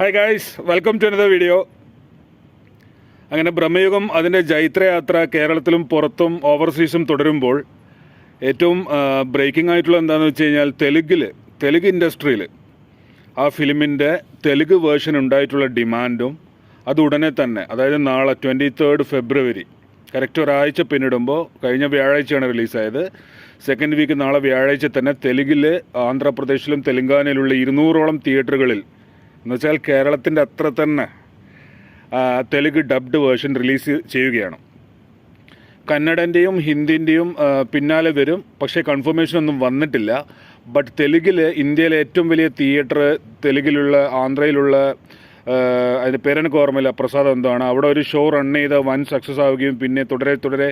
Hi guys welcome to another video അങ്ങനെ ബ്രഹ്മയുഗം അതിന്റെ ജൈത്രയാത്ര കേരളത്തിലും പുറത്തും ഓവർസീസും തുടരുമ്പോൾ ഏറ്റവും ബ്രേക്കിംഗ് ആയിട്ടുള്ള എന്താണെന്ന് വെച്ച് കഴിഞ്ഞാൽ തെലുങ്കിൽ തെലുങ്ക് ഇൻഡസ്ട്രിയിൽ ആ ഫിലിമിന്റെ തെലുങ്ക് വേർഷൻ ഉണ്ടായിട്ടുള്ള ഡിമാൻഡും അത് ഉടനെ തന്നെ അതായത് നാളെ ട്വന്റി തേർഡ് ഫെബ്രുവരി കറക്റ്റ് ഒരാഴ്ച പിന്നിടുമ്പോൾ കഴിഞ്ഞ വ്യാഴാഴ്ചയാണ് റിലീസായത് സെക്കൻഡ് വീക്ക് നാളെ വ്യാഴാഴ്ച തന്നെ തെലുങ്കിൽ ആന്ധ്രാപ്രദേശിലും തെലുങ്കാനയിലുള്ള ഇരുന്നൂറോളം തിയേറ്ററുകളിൽ എന്നുവെച്ചാൽ കേരളത്തിന്റെ അത്ര തന്നെ തെലുങ്ക് ഡബ്ഡ് വേർഷൻ റിലീസ് ചെയ്യുകയാണ്. കന്നഡന്റെയും ഹിന്ദിന്റെയും പിന്നാലെ വരും. പക്ഷേ കൺഫർമേഷൻ ഒന്നും വന്നിട്ടില്ല. ബട്ട് തെലുങ്കിൽ ഇന്ത്യയിലെ ഏറ്റവും വലിയ തിയേറ്റർ തെലുഗിലുള്ള ആന്ധ്രയിലുള്ള അതിന്റെ പേരെനിക്ക് ഓർമ്മയില്ല. പ്രസാദ് എന്താണ്? അവിടെ ഒരു ഷോ റൺ ചെയ്ത് വൻ സക്സസ് ആവുകയും പിന്നെ തുടരെ തുടരെ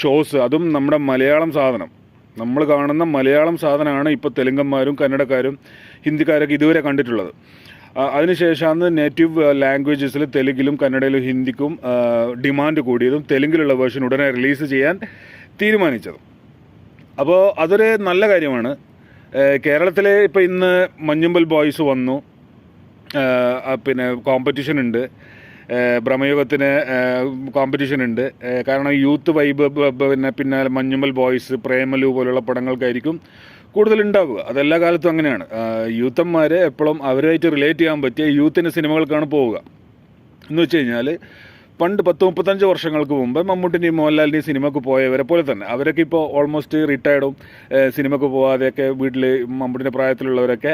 ഷോസ് അതും നമ്മുടെ മലയാളം സാധനം. നമ്മൾ കാണുന്ന മലയാളം സാധനമാണ് ഇപ്പോൾ തെലുങ്കന്മാരും കന്നഡക്കാരും ഹിന്ദിക്കാരൊക്കെ ഇതുവരെ കണ്ടിട്ടുള്ളത്. ആ, അതിനുശേഷമാണ് നേറ്റീവ് ലാംഗ്വേജസിൽ തെലുങ്കിലും കന്നഡയിലും ഹിന്ദിക്കും ഡിമാൻഡ് കൂടിയതും തെലുങ്കിലുള്ള വേർഷൻ ഉടനെ റിലീസ് ചെയ്യാൻ തീരുമാനിച്ചതും. അപ്പോൾ അതൊരു നല്ല കാര്യമാണ്. കേരളത്തിലെ ഇപ്പോൾ ഇന്ന് മഞ്ഞുമ്പൽ ബോയ്സ് വന്നു. പിന്നെ കോമ്പറ്റീഷൻ ഉണ്ട്. ഭ്രമയുഗത്തിന് കോമ്പറ്റീഷൻ ഉണ്ട്. കാരണം യൂത്ത് വൈബ് പിന്നെ പിന്നെ മഞ്ഞുമ്മൽ ബോയ്സ് പ്രേമലു പോലുള്ള പടങ്ങൾക്കായിരിക്കും കൂടുതൽ ഉണ്ടാവുക അതെല്ലാ കാലത്തും അങ്ങനെയാണ്. യൂത്തന്മാരെ എപ്പോഴും അവരുമായിട്ട് റിലേറ്റ് ചെയ്യാൻ പറ്റിയ യൂത്തിന്റെ സിനിമകൾക്കാണ് പോവുക. എന്ന് വെച്ച് കഴിഞ്ഞാൽ പണ്ട് പത്ത് മുപ്പത്തഞ്ച് വർഷങ്ങൾക്ക് മുമ്പ് മമ്മൂട്ടിന്റെയും മോഹൻലാലിന്റെയും സിനിമക്ക് പോയവരെ പോലെ തന്നെ. അവരൊക്കെ ഇപ്പോൾ ഓൾമോസ്റ്റ് റിട്ടയർഡും സിനിമക്ക് പോവാതെയൊക്കെ വീട്ടിൽ മമ്മൂട്ടിന്റെ പ്രായത്തിലുള്ളവരൊക്കെ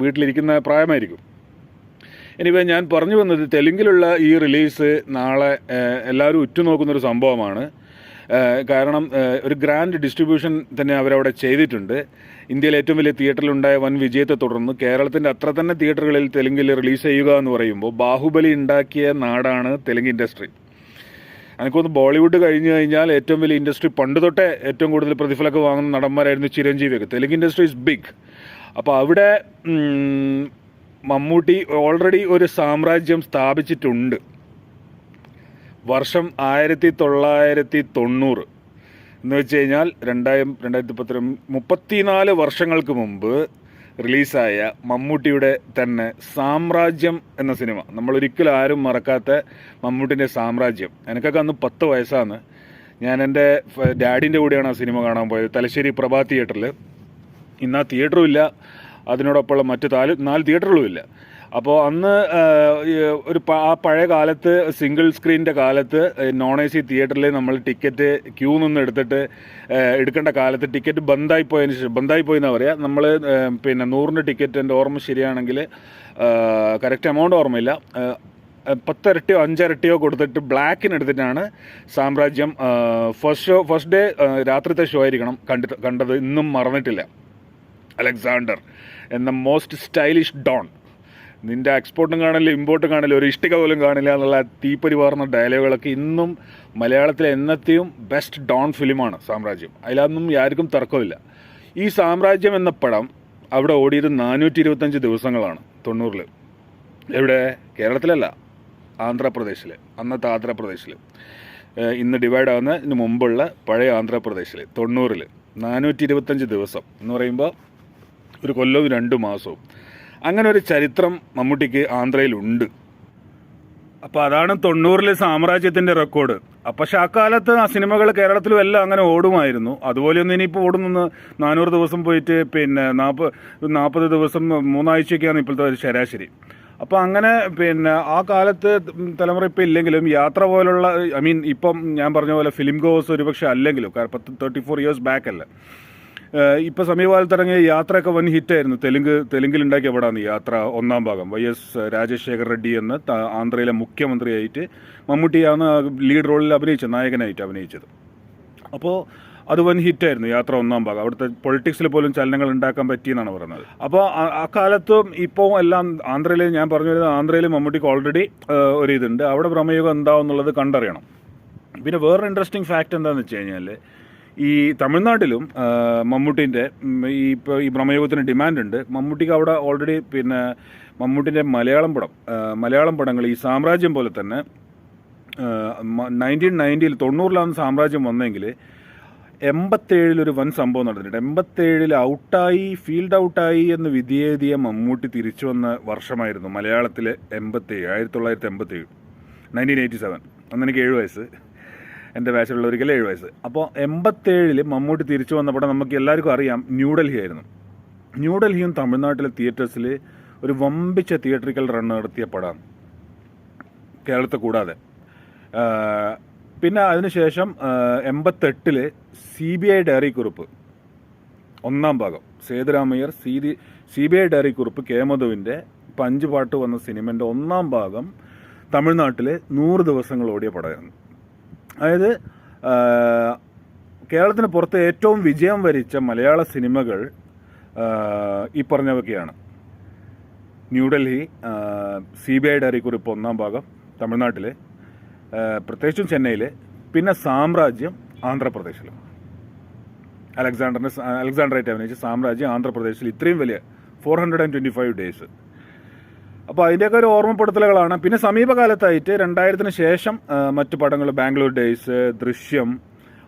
വീട്ടിലിരിക്കുന്ന പ്രായമായിരിക്കും. എനിവേ ഞാൻ പറഞ്ഞു വന്നത് തെലുങ്കിലുള്ള ഈ റിലീസ് നാളെ എല്ലാവരും ഉറ്റുനോക്കുന്നൊരു സംഭവമാണ്. കാരണം ഒരു ഗ്രാൻഡ് ഡിസ്ട്രിബ്യൂഷൻ തന്നെ അവരവിടെ ചെയ്തിട്ടുണ്ട്. ഇന്ത്യയിലെ ഏറ്റവും വലിയ തിയേറ്ററിലുണ്ടായ വൻ വിജയത്തെ തുടർന്ന് കേരളത്തിന്റെ അത്ര തന്നെ തിയേറ്ററുകളിൽ തെലുങ്കിൽ റിലീസ് ചെയ്യുക എന്ന് പറയുമ്പോൾ ബാഹുബലി ഉണ്ടാക്കിയ നാടാണ് തെലുങ്ക് ഇൻഡസ്ട്രി എനിക്കൊന്ന് ബോളിവുഡ് കഴിഞ്ഞു കഴിഞ്ഞാൽ ഏറ്റവും വലിയ ഇൻഡസ്ട്രി പണ്ട് തൊട്ടേ ഏറ്റവും കൂടുതൽ പ്രതിഫലമൊക്കെ വാങ്ങുന്ന നടന്മാരായിരുന്നു ചിരഞ്ജീവിയൊക്കെ തെലുങ്ക് ഇൻഡസ്ട്രി ഇസ് ബിഗ് അപ്പോൾ അവിടെ മമ്മൂട്ടി ഓൾറെഡി ഒരു സാമ്രാജ്യം സ്ഥാപിച്ചിട്ടുണ്ട്. വർഷം ആയിരത്തി തൊള്ളായിരത്തി തൊണ്ണൂറ് എന്ന് വെച്ച് കഴിഞ്ഞാൽ രണ്ടായിരം രണ്ടായിരത്തി പത്തി മുപ്പത്തിനാല് വർഷങ്ങൾക്ക് മുമ്പ് റിലീസായ മമ്മൂട്ടിയുടെ തന്നെ സാമ്രാജ്യം എന്ന സിനിമ. നമ്മൾ ഒരിക്കലും ആരും മറക്കാത്ത മമ്മൂട്ടിന്റെ സാമ്രാജ്യം. എനിക്കൊക്കെ അന്ന് പത്ത് വയസ്സാണ്. ഞാൻ എന്റെ ഡാഡിന്റെ കൂടെയാണ് ആ സിനിമ കാണാൻ പോയത്. തലശ്ശേരി പ്രഭാ തിയേറ്ററിൽ ഇന്ന് ആ തിയേറ്ററും ഇല്ല. അതിനോടൊപ്പമുള്ള മറ്റ് നാല് നാല് തിയേറ്ററുകളും ഇല്ല. അപ്പോൾ അന്ന് ഒരു ആ പഴയ കാലത്ത് സിംഗിൾ സ്ക്രീനിന്റെ കാലത്ത് നോൺ എ സി തിയേറ്ററിൽ നമ്മൾ ടിക്കറ്റ് ക്യൂ നിന്ന് എടുത്തിട്ട് എടുക്കേണ്ട കാലത്ത് ടിക്കറ്റ് ബന്ധായി പോയതിന് ശേഷം ബന്ധായി പോയി എന്നാ പറയുക നമ്മൾ പിന്നെ നൂറിന്റെ ടിക്കറ്റ് എന്റെ ഓർമ്മ ശരിയാണെങ്കിൽ കറക്റ്റ് എമൗണ്ട് ഓർമ്മയില്ല. പത്തരട്ടിയോ അഞ്ചിരട്ടിയോ കൊടുത്തിട്ട് ബ്ലാക്കിന് എടുത്തിട്ടാണ് Samrajyam first show first day രാത്രിത്തെ ഷോ ആയിരിക്കണം കണ്ടിട്ട് കണ്ടത് ഇന്നും മറന്നിട്ടില്ല. അലക്സാണ്ടർ എന്ന മോസ്റ്റ് സ്റ്റൈലിഷ് ഡോൺ നിന്റെ എക്സ്പോർട്ടും കാണില്ല ഇമ്പോർട്ടും കാണില്ല ഒരു ഇഷ്ടിക പോലും കാണില്ല എന്നുള്ള തീപ്പരി പാർന്ന ഡയലോഗുകളൊക്കെ ഇന്നും മലയാളത്തിലെ എന്നത്തെയും ബെസ്റ്റ് ഡോൺ ഫിലിമാണ് സാമ്രാജ്യം. അതിലൊന്നും ആർക്കും തർക്കമില്ല. ഈ സാമ്രാജ്യം എന്ന പടം അവിടെ ഓടിയത് നാനൂറ്റി ഇരുപത്തഞ്ച് ദിവസങ്ങളാണ് തൊണ്ണൂറിൽ എവിടെ? കേരളത്തിലല്ല ആന്ധ്രാപ്രദേശിൽ അന്നത്തെ ആന്ധ്രാപ്രദേശിൽ ഇന്ന് ഡിവൈഡ് ആകുന്നതിന് മുമ്പുള്ള പഴയ ആന്ധ്രാപ്രദേശിൽ തൊണ്ണൂറിൽ നാനൂറ്റി ഇരുപത്തഞ്ച് ദിവസം എന്ന് പറയുമ്പോൾ ഒരു കൊല്ലവും രണ്ട് മാസവും. അങ്ങനെ ഒരു ചരിത്രം മമ്മൂട്ടിക്ക് ആന്ധ്രയിലുണ്ട്. അപ്പോൾ അതാണ് തൊണ്ണൂറിലെ സാമ്രാജ്യത്തിന്റെ റെക്കോർഡ്. പക്ഷെ അക്കാലത്ത് ആ സിനിമകൾ കേരളത്തിലും എല്ലാം അങ്ങനെ ഓടുമായിരുന്നു. അതുപോലെയൊന്നും ഇനിയിപ്പോൾ ഓടുന്ന നാനൂറ് ദിവസം പോയിട്ട് പിന്നെ നാൽപ്പത് നാൽപ്പത് ദിവസം മൂന്നാഴ്ചയൊക്കെയാണ് ഇപ്പോഴത്തെ ഒരു ശരാശരി. അപ്പോൾ അങ്ങനെ പിന്നെ ആ കാലത്ത് തലമുറ ഇപ്പം ഇല്ലെങ്കിലും യാത്ര പോലുള്ള ഐ മീൻ ഇപ്പം ഞാൻ പറഞ്ഞ പോലെ ഫിലിം ഗോസ് ഒരുപക്ഷെ അല്ലെങ്കിലും കാരണം പത്ത് തേർട്ടി ഫോർ ഇയേഴ്സ് ബാക്ക് അല്ല. ഇപ്പോൾ സമീപകാലത്ത് ഇറങ്ങിയ യാത്രയൊക്കെ വൻ ഹിറ്റായിരുന്നു. തെലുങ്ക് തെലുങ്കിൽ ഉണ്ടാക്കിയ പടമാണ് യാത്ര ഒന്നാം ഭാഗം. വൈ എസ് രാജശേഖർ റെഡ്ഡി എന്ന ആന്ധ്രയിലെ മുഖ്യമന്ത്രിയായിട്ട് മമ്മൂട്ടിയാണ് ലീഡ് റോളിൽ അഭിനയിച്ചത് നായകനായിട്ട് അഭിനയിച്ചത്. അപ്പോൾ അത് വൻ ഹിറ്റായിരുന്നു യാത്ര ഒന്നാം ഭാഗം. അവിടുത്തെ പൊളിറ്റിക്സിൽ പോലും ചലനങ്ങൾ ഉണ്ടാക്കാൻ പറ്റിയെന്നാണ് പറയുന്നത്. അപ്പോൾ അക്കാലത്തും ഇപ്പോൾ എല്ലാം ആന്ധ്രയിൽ ഞാൻ പറഞ്ഞു വരുന്നത് ആന്ധ്രയിൽ മമ്മൂട്ടിക്ക് ഓൾറെഡി ഒരു ഇതുണ്ട് അവിടെ പ്രമേയം എന്താവും എന്നുള്ളത് കണ്ടറിയണം. പിന്നെ വേറൊരു ഇൻട്രസ്റ്റിംഗ് ഫാക്റ്റ് എന്താണെന്ന് വെച്ച് കഴിഞ്ഞാൽ ഈ തമിഴ്നാട്ടിലും മമ്മൂട്ടിന്റെ ഈ ഇപ്പോൾ ഈ ഭ്രമയോഗത്തിന് ഡിമാൻഡുണ്ട്. മമ്മൂട്ടിക്ക് അവിടെ ഓൾറെഡി പിന്നെ മമ്മൂട്ടിന്റെ മലയാളം പടം മലയാളം പടങ്ങൾ ഈ സാമ്രാജ്യം പോലെ തന്നെ നയന്റീൻ നയന്റിയിൽ തൊണ്ണൂറിലാണ് സാമ്രാജ്യം വന്നെങ്കിൽ എൺപത്തേഴിലൊരു വൻ സംഭവം നടന്നിട്ടുണ്ട്. എൺപത്തേഴിൽ ഔട്ടായി ഫീൽഡ് ഔട്ടായി എന്ന് വിധിയെഴുതിയ മമ്മൂട്ടി തിരിച്ചു വന്ന വർഷമായിരുന്നു മലയാളത്തിലെ എൺപത്തേഴ് ആയിരത്തി തൊള്ളായിരത്തി എൺപത്തേഴ് നയന്റീൻ എയ്റ്റി സെവൻ അന്ന് എനിക്ക് ഏഴ് വയസ്സ്. എന്റെ ബാച്ചിലുള്ളവരിക്കൽ ഏഴ് വയസ്സ്. അപ്പോൾ എൺപത്തേഴിൽ മമ്മൂട്ടി തിരിച്ചു വന്നപ്പോൾ നമുക്ക് എല്ലാവർക്കും അറിയാം ന്യൂഡൽഹി ആയിരുന്നു. ന്യൂഡൽഹിയും തമിഴ്നാട്ടിലെ തിയേറ്റേഴ്സിൽ ഒരു വമ്പിച്ച തിയേറ്ററിക്കൽ റൺ നടത്തിയ പടമാണ് കേരളത്തെ കൂടാതെ. പിന്നെ അതിനുശേഷം എൺപത്തെട്ടിൽ സി ബി ഐ ഡയറി കുറിപ്പ് ഒന്നാം ഭാഗം. Sethuramaiyer C D C B I diary കുറിപ്പ് കേമധുവിന്റെ പഞ്ച് പാട്ട് വന്ന സിനിമന്റെ ഒന്നാം ഭാഗം തമിഴ്നാട്ടിലെ നൂറ് ദിവസങ്ങൾ ഓടിയ പടമായിരുന്നു. അതായത് കേരളത്തിന് പുറത്ത് ഏറ്റവും വിജയം വരിച്ച മലയാള സിനിമകൾ ഈ പറഞ്ഞവയൊക്കെയാണ്. New Delhi C B I diary കുറിപ്പ് ഒന്നാം ഭാഗം തമിഴ്നാട്ടിൽ പ്രത്യേകിച്ചും ചെന്നൈയിൽ പിന്നെ സാമ്രാജ്യം ആന്ധ്രാപ്രദേശിൽ അലക്സാണ്ടറിന്റെ അലക്സാണ്ടറായിട്ട് അഭിനയിച്ച സാമ്രാജ്യം ആന്ധ്രാപ്രദേശിൽ ഇത്രയും വലിയ four hundred and twenty five days അപ്പോൾ അതിന്റെയൊക്കെ ഒരു ഓർമ്മപ്പെടുത്തലുകളാണ്. പിന്നെ സമീപകാലത്തായിട്ട് രണ്ടായിരത്തിന് ശേഷം മറ്റു പടങ്ങൾ ബാംഗ്ലൂർ ഡേയ്സ് ദൃശ്യം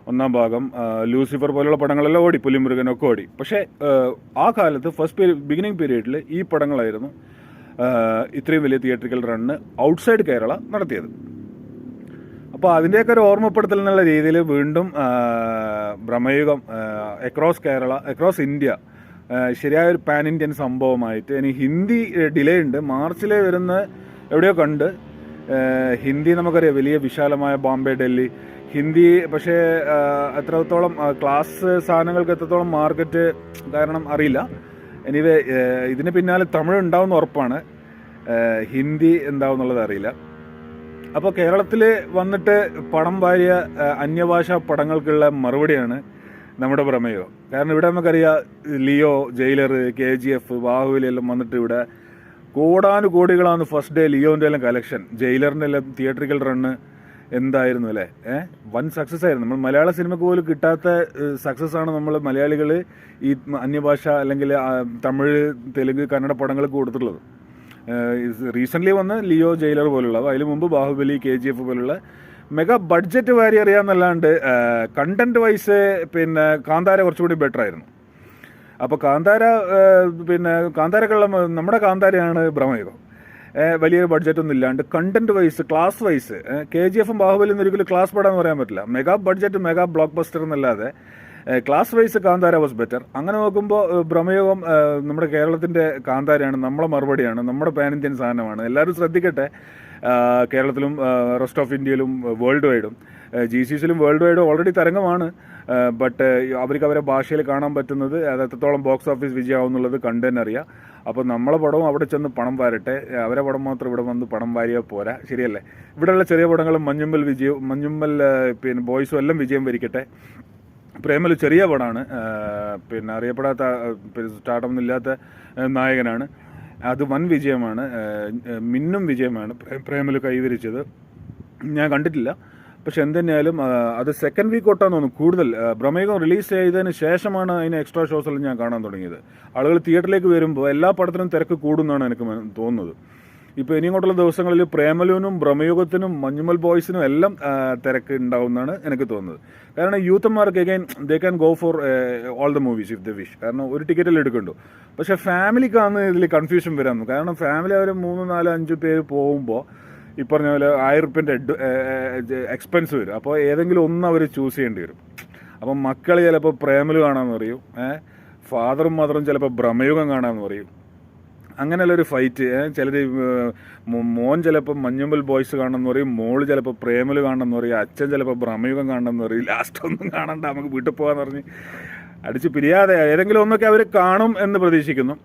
ഒന്നാം ഭാഗം ലൂസിഫർ പോലുള്ള പടങ്ങളെല്ലാം ഓടി പുലിമുരുകനൊക്കെ ഓടി. പക്ഷേ ആ, കാലത്ത് ഫസ്റ്റ് ബിഗിനിങ് പീരീഡിൽ ഈ പടങ്ങളായിരുന്നു ഇത്രയും വലിയ തിയേറ്ററിക്കൽ റണ്ണ് ഔട്ട്സൈഡ് കേരള നടത്തിയത്. അപ്പോൾ അതിന്റെയൊക്കെ ഒരു ഓർമ്മപ്പെടുത്തൽ എന്നുള്ള രീതിയിൽ വീണ്ടും Bramayugam across Kerala across India ശരിയായ ഒരു പാൻ ഇന്ത്യൻ സംഭവമായിട്ട്. ഇനി ഹിന്ദി ഡിലേ ഉണ്ട്. മാർച്ചിലേ വരുന്ന എവിടെയോ കണ്ട്. ഹിന്ദി നമുക്കറിയാം. വലിയ വിശാലമായ ബോംബെ ഡൽഹി. ഹിന്ദി പക്ഷേ എത്രത്തോളം ക്ലാസ് സാധനങ്ങൾക്ക് എത്രത്തോളം മാർക്കറ്റ് കാരണം അറിയില്ല. എനിവേ ഇതിന് പിന്നാലെ തമിഴ് ഉണ്ടാവും ഉറപ്പാണ്. ഹിന്ദി എന്താവും എന്നുള്ളത് അറിയില്ല. അപ്പോൾ കേരളത്തിൽ വന്നിട്ട് പണം വാരിയ അന്യഭാഷ പടങ്ങൾക്കുള്ള മറുപടിയാണ് നമ്മുടെ പ്രമേയോ. കാരണം ഇവിടെ നമുക്കറിയാം Leo Jailer K G F Baahubali എല്ലാം വന്നിട്ട് ഇവിടെ കോടാനുകോടികളാണ് ഫസ്റ്റ് ഡേ ലിയോന്റെ എല്ലാം കളക്ഷൻ ജയിലറിന്റെ എല്ലാം തിയേറ്ററിക്കൽ റണ്ണ് എന്തായിരുന്നു അല്ലേ? ഏഹ് വൻ സക്സസ് ആയിരുന്നു. നമ്മൾ മലയാള സിനിമക്ക് പോലും കിട്ടാത്ത സക്സസ് ആണ് നമ്മൾ മലയാളികൾ ഈ അന്യഭാഷ അല്ലെങ്കിൽ തമിഴ് തെലുങ്ക് കന്നഡ പടങ്ങൾക്ക് കൊടുത്തിട്ടുള്ളത്. റീസെന്റ്ലി വന്ന് ലിയോ ജയിലർ പോലുള്ളവ. അതിന് മുമ്പ് ബാഹുബലി കെ ജി എഫ് പോലുള്ള മെഗാ ബഡ്ജറ്റ് വാരി അറിയാമെന്നല്ലാണ്ട് കണ്ടന്റ് വൈസ് പിന്നെ കാന്താര കുറച്ചുകൂടി ബെറ്റർ ആയിരുന്നു. അപ്പോൾ കാന്താര പിന്നെ കാന്താരക്കുള്ള നമ്മുടെ കാന്താരയാണ് ഭ്രമയുഗം. വലിയ ബഡ്ജറ്റൊന്നും ഇല്ലാണ്ട് content wise class wise K G എഫും ബാഹുബലിയും ഒരിക്കലും ക്ലാസ് പടാന്ന് പറയാൻ പറ്റില്ല. Mega budget mega blockbuster എന്നല്ലാതെ class wise Kantara was better അങ്ങനെ നോക്കുമ്പോൾ ഭ്രമയോഗം നമ്മുടെ കേരളത്തിന്റെ കാന്താരയാണ് നമ്മളെ മറുപടിയാണ് നമ്മുടെ പാൻ ഇന്ത്യൻ സാധനമാണ്. എല്ലാവരും ശ്രദ്ധിക്കട്ടെ കേരളത്തിലും റെസ്റ്റ് ഓഫ് ഇന്ത്യയിലും വേൾഡ് വൈഡും ജി സി സിയിലും വേൾഡ് വൈഡും ഓൾറെഡി തരംഗമാണ്. ബട്ട് അവർക്ക് അവരെ ഭാഷയിൽ കാണാൻ പറ്റുന്നത് അത് എത്രത്തോളം ബോക്സ് ഓഫീസ് വിജയമാവുന്നുള്ളത് കണ്ടു തന്നെ അറിയാം. അപ്പോൾ നമ്മളെ പടവും അവിടെ ചെന്ന് പണം വാരട്ടെ. അവരെ പടം മാത്രം ഇവിടെ വന്ന് പണം വാരിയാൽ പോരാ. ശരിയല്ലേ? ഇവിടെയുള്ള ചെറിയ പടങ്ങളും മഞ്ഞുമ്മൽ വിജയവും മഞ്ഞുമ്മൽ പിന്നെ ബോയ്സും എല്ലാം വിജയം വരിക്കട്ടെ. പ്രേമൽ ചെറിയ പടമാണ് പിന്നെ അറിയപ്പെടാത്ത സ്റ്റാർട്ടൊന്നും ഇല്ലാത്ത നായകനാണ്. അത് വൻ വിജയമാണ് മിന്നും വിജയമാണ്. പ്രേ- പ്രേമൽ കൈവരിച്ചത്. ഞാൻ കണ്ടിട്ടില്ല. പക്ഷെ എന്തുതന്നെയാലും അത് സെക്കൻഡ് വീക്ക് തൊട്ടാന്ന് തോന്നുന്നു കൂടുതൽ. ബ്രഹ്മയുഗം റിലീസ് ചെയ്തതിന് ശേഷമാണ് അതിന് എക്സ്ട്രാ ഷോസ് എല്ലാം ഞാൻ കാണാൻ തുടങ്ങിയത്. ആളുകൾ തിയേറ്ററിലേക്ക് വരുമ്പോൾ എല്ലാ പടത്തിനും തിരക്ക് കൂടുന്നാണ് എനിക്ക് തോന്നുന്നത്. ഇപ്പോൾ ഇനി ഇങ്ങോട്ടുള്ള ദിവസങ്ങളിൽ പ്രേമലുവിനും ബ്രഹ്മയുഗത്തിനും മഞ്ഞുമൽ ബോയ്സിനും എല്ലാം തിരക്ക് ഉണ്ടാവുമെന്നാണ് എനിക്ക് തോന്നുന്നത്. കാരണം യൂത്തന്മാർക്ക് again they can go for all the movies if they wish കാരണം ഒരു ടിക്കറ്റിൽ എടുക്കണ്ടു പക്ഷേ ഫാമിലിക്കാണ് ഇതിൽ കൺഫ്യൂഷൻ വരാം കാരണം ഫാമിലി അവർ മൂന്ന് നാല് അഞ്ച് പേര് പോകുമ്പോൾ ഈ പറഞ്ഞ പോലെ ആയിരം റുപ്യന്റെ എക്സ്പെൻസ് വരും. അപ്പോൾ ഏതെങ്കിലും ഒന്ന് അവർ ചൂസ് ചെയ്യേണ്ടി വരും. അപ്പം മക്കൾ ചിലപ്പോൾ പ്രേമലു കാണാമെന്ന് പറയും ഫാദറും മദറും ചിലപ്പോൾ ഭ്രമയുഗം കാണാമെന്ന് പറയും. അങ്ങനെയുള്ള ഒരു ഫൈറ്റ് ചിലർ മോൻ ചിലപ്പോൾ മഞ്ഞുമ്പൽ ബോയ്സ് കാണണമെന്ന് പറയും മോൾ ചിലപ്പോൾ പ്രേമൽ കാണണമെന്ന് പറയും അച്ഛൻ ചിലപ്പോൾ ഭ്രമയുഗം കാണണമെന്ന് പറയും ലാസ്റ്റ് ഒന്നും കാണണ്ട നമുക്ക് വീട്ടിൽ പോകാന്ന് പറഞ്ഞ് അടിച്ച് പിരിയാതെ ഏതെങ്കിലും ഒന്നൊക്കെ അവർ കാണും എന്ന് പ്രതീക്ഷിക്കുന്നു.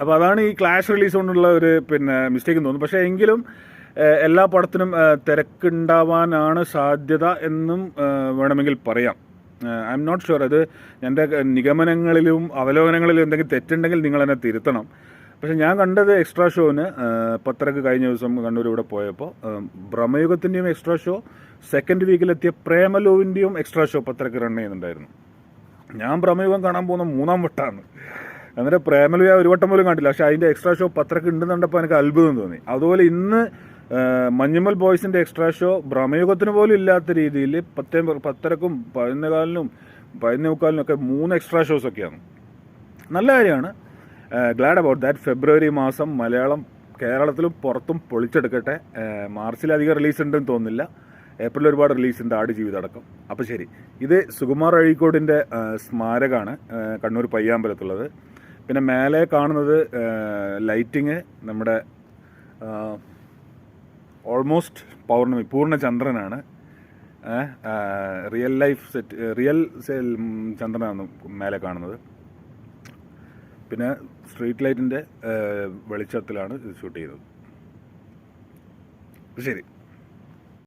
അപ്പോൾ അതാണ് ഈ ക്ലാഷ് റിലീസ് കൊണ്ടുള്ള ഒരു പിന്നെ മിസ്റ്റേക്ക് തോന്നുന്നു. പക്ഷേ എങ്കിലും എല്ലാ പടത്തിനും തിരക്കുണ്ടാവാനാണ് സാധ്യത എന്നും വേണമെങ്കിൽ പറയാം. ഐ എം നോട്ട് ഷുവർ അത് എന്റെ നിഗമനങ്ങളിലും അവലോകനങ്ങളിലും എന്തെങ്കിലും തെറ്റുണ്ടെങ്കിൽ നിങ്ങൾ എന്നെ തിരുത്തണം. പക്ഷേ ഞാൻ കണ്ടത് എക്സ്ട്രാ ഷോന് പത്രക്ക് കഴിഞ്ഞ ദിവസം കണ്ണൂർ ഇവിടെ പോയപ്പോൾ ഭ്രമയുഗത്തിന്റെയും എക്സ്ട്രാ ഷോ സെക്കൻഡ് വീക്കിലെത്തിയ പ്രേമലോവിന്റെയും എക്സ്ട്രാ ഷോ പത്രക്ക് റൺ ചെയ്യുന്നുണ്ടായിരുന്നു. ഞാൻ ഭ്രമയുഗം കാണാൻ പോകുന്ന മൂന്നാം വട്ടമാണ് അങ്ങനെ പ്രേമലു ഒരു വട്ടം പോലും കണ്ടില്ല. പക്ഷേ അതിന്റെ എക്സ്ട്രാ ഷോ പത്രക്ക് ഉണ്ടെന്നുണ്ടപ്പോൾ എനിക്ക് അത്ഭുതം തോന്നി. അതുപോലെ ഇന്ന് മഞ്ഞുമൽ ബോയ്സിന്റെ എക്സ്ട്രാ ഷോ ഭ്രമയുഗത്തിന് പോലും ഇല്ലാത്ത രീതിയിൽ പത്തേ പത്തരക്കും പതിനൊന്നേകാലിനും മുക്കാലിനും ഒക്കെ മൂന്ന് എക്സ്ട്രാ ഷോസ് ഒക്കെയാണ്. നല്ല കാര്യമാണ്. ഗ്ലാഡ് അബൌട്ട് ദാറ്റ് ഫെബ്രുവരി മാസം മലയാളം കേരളത്തിലും പുറത്തും പൊളിച്ചെടുക്കട്ടെ. മാർച്ചിലധികം റിലീസ് ഉണ്ടെന്ന് തോന്നുന്നില്ല. ഏപ്രിൽ ഒരുപാട് റിലീസ് ഉണ്ട് ആട് ജീവിതം അടക്കം അപ്പോൾ ശരി. ഇത് സുകുമാർ അഴീക്കോടിന്റെ സ്മാരകമാണ് കണ്ണൂർ പയ്യാമ്പലത്തുള്ളത്. പിന്നെ മേലെ കാണുന്നത് ലൈറ്റിങ് നമ്മുടെ ഓൾമോസ്റ്റ് പൗർണമി പൂർണ ചന്ദ്രനാണ് റിയൽ ലൈഫ് സെറ്റ് റിയൽ ചന്ദ്രനാണ് മേലെ കാണുന്നത്. പിന്നെ സ്ട്രീറ്റ് ലൈറ്റിന്റെ വെളിച്ചത്തിലാണ് ഇത് ഷൂട്ട് ചെയ്യുന്നത് ശരി.